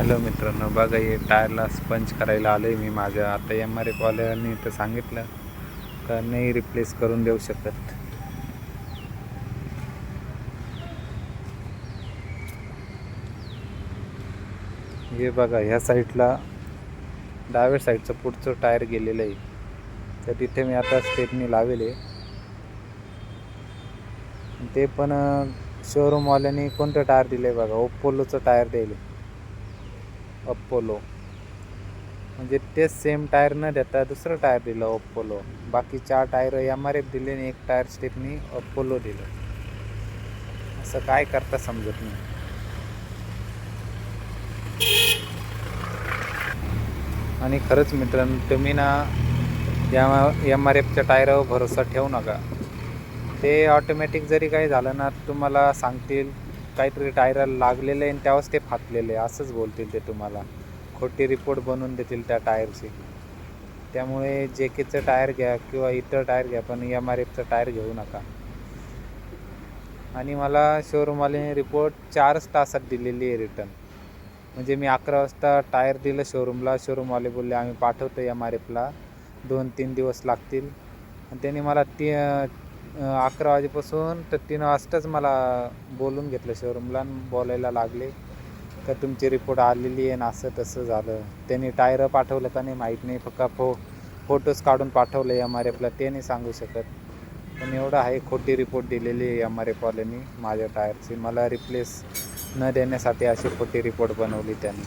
Hello मित्रांनो बघा हे टायरला स्पंज करायला आलो आहे मी माझ्या. आता एम आर एफवाल्यानी तर सांगितलं का नाही रिप्लेस करून देऊ शकत. हे बघा ह्या साईडला डाव्या साईडचं पुढचं टायर गेलेलं आहे. तर तिथे मी आता स्टेपनी लावेल आहे ते पण शोरूमवाल्याने कोणतं टायर दिलं आहे बघा ओप्पोलोचं टायर द्यायला. अप्पोलो म्हणजे तेच सेम टायर न देता दुसरं टायर दिलं अप्पोलो बाकी चार टायर एम आर एफ दिले आणि एक टायर स्टेपनी अप्पोलो दिलं. असं काय करता समजत नाही. आणि खरंच मित्रांनो तुम्ही ना या एम आर एफच्या टायरावर भरोसा ठेवू नका. ते ऑटोमॅटिक जरी काही झालं ना तुम्हाला सांगतील काहीतरी टायराला लागलेलं आहे आणि त्यावेळेस ते फाटलेलं आहे. असंच बोलतील ते तुम्हाला. खोटी रिपोर्ट बनवून देतील त्या टायरची. त्यामुळे जे केचं टायर घ्या किंवा इतर टायर घ्या पण एम आर एफचं टायर घेऊ नका. आणि मला शोरूमवाल्याने रिपोर्ट चारच तासात दिलेली आहे रिटर्न. म्हणजे मी अकरा वाजता टायर दिलं शोरूमला. शोरूमवाले बोलले आम्ही पाठवतो एम आर एफला. दोन तीन दिवस लागतील. आणि त्यांनी मला ती अकरा वाजेपासून तर तीन वाजताच मला बोलून घेतलं शोरूमला बोलायला लागले. का तुमची रिपोर्ट आलेली आहे ना असं तसं झालं. त्यांनी टायर पाठवलं का नाही माहीत नाही फक्त फो फोटोज काढून पाठवलं एम आर एफला ते नाही सांगू शकत. पण एवढं आहे खोटी रिपोर्ट दिलेली आहे एम आर एफवाल्यांनी माझ्या टायरची. मला रिप्लेस न देण्यासाठी अशी खोटी रिपोर्ट बनवली त्यांनी.